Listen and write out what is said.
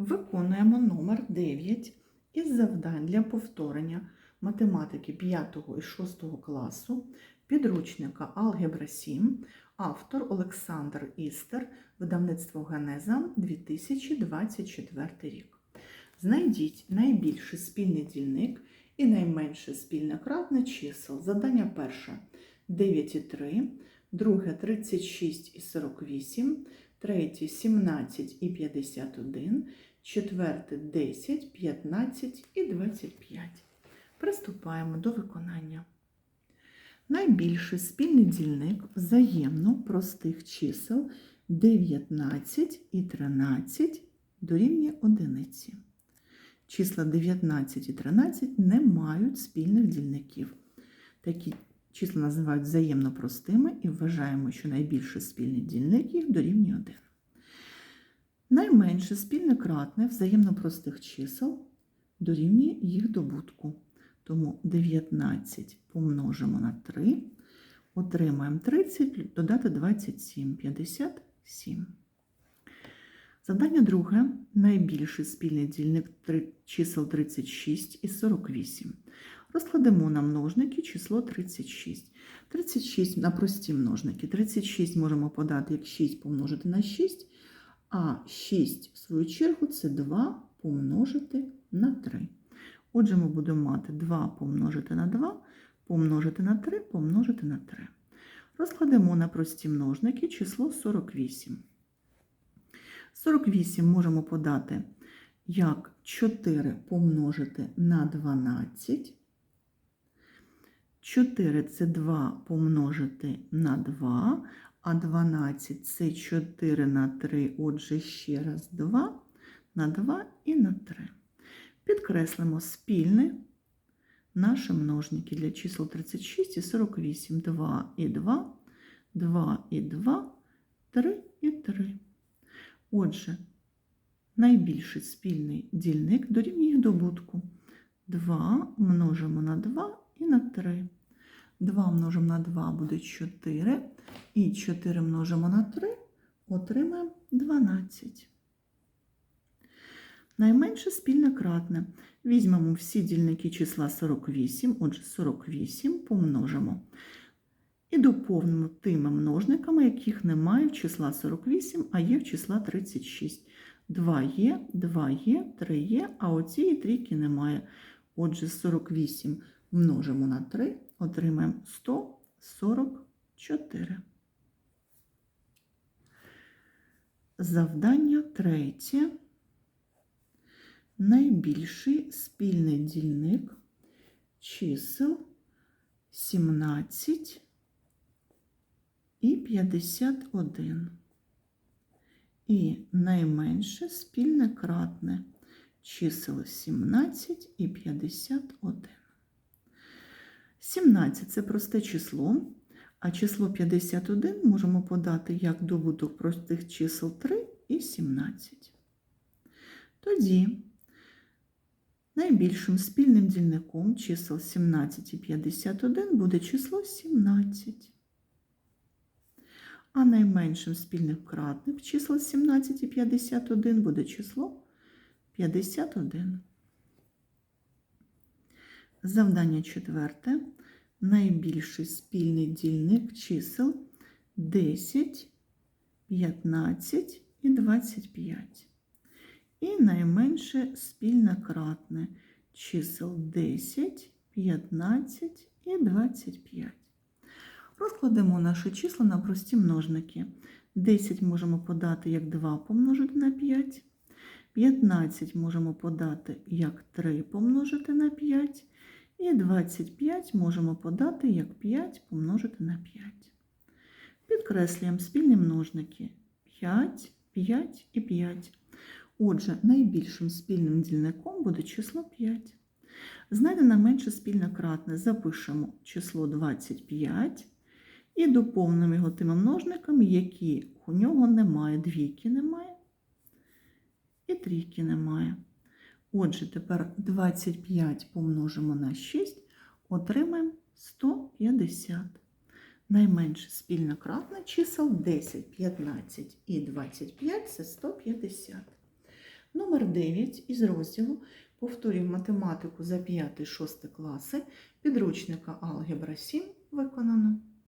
Виконуємо номер 9 із завдань для повторення математики 5 і 6 класу підручника Алгебра 7, автор Олександр Істер, видавництво Генеза 2024 рік. Знайдіть найбільший спільний дільник і найменше спільне кратне чисел. Завдання перше 9,3, друге 36 і 48, третє 17 і 51, четверте 10, 15 і 25. Приступаємо до виконання. Найбільший спільний дільник взаємно простих чисел 19 і 13 дорівнює одиниці. Числа 19 і 13 не мають спільних дільників. Такі числа називають взаємно простими і вважаємо, що найбільший спільний дільник їх дорівнює 1. Найменше спільне кратне взаємно простих чисел дорівнює їх добутку. Тому 19 помножимо на 3, отримаємо 30, додати 27, 57. Завдання друге. Найбільший спільний дільник чисел 36 і 48. Розкладемо на множники число 36. 36 на прості множники. 36 можемо подати як 6 помножити на 6, а 6, в свою чергу, це 2 помножити на 3. Отже, ми будемо мати 2 помножити на 2, помножити на 3, помножити на 3. Розкладемо на прості множники число 48. 48 можемо подати як 4 помножити на 12. 4 це 2 помножити на 2, а 12 це 4 на 3, отже, ще раз 2 на 2 і на 3. Підкреслимо спільне наші множники для чисел 36 і 48. 2 і 2, 2 і 2, 3 і 3. Отже, найбільший спільний дільник дорівнює добутку. 2 множимо на 2 і на 3. 2 множимо на 2 буде 4. І 4 множимо на 3, отримаємо 12. Найменше спільне кратне. Візьмемо всі дільники числа 48, отже, 48 помножимо. І доповнимо тими множниками, яких немає в числа 48, а є в числа 36. 2 є, 2 є, 3 є, а оцієї трійки немає. Отже, 48 множимо на 3, отримаємо 144. Завдання третє. Найбільший спільний дільник чисел 17 і 51. І найменше спільне кратне чисел 17 і 51. 17 це просте число, а число 51 можемо подати як добуток простих чисел 3 і 17. Тоді найбільшим спільним дільником чисел 17 і 51 буде число 17. А найменшим спільним кратним чисел 17 і 51 буде число 51. Завдання четверте. Найбільший спільний дільник чисел 10, 15 і 25. І найменше спільне кратне чисел 10, 15 і 25. Розкладемо наші числа на прості множники. 10 можемо подати як 2 помножити на 5. 15 можемо подати як 3 помножити на 5. І 25 можемо подати як 5 помножити на 5. Підкреслюємо спільні множники 5, 5 і 5. Отже, найбільшим спільним дільником буде число 5. Знайдено менше спільне кратне, запишемо число 25 і доповнимо його тими множниками, які у нього немає. Двійки немає і трійки немає. Отже, тепер 25 помножимо на 6, отримаємо 150. Найменше спільне кратне чисел 10, 15 і 25 це 150. Номер 9 із розділу Повторюй математику за 5-6 класи підручника Алгебра 7 виконано.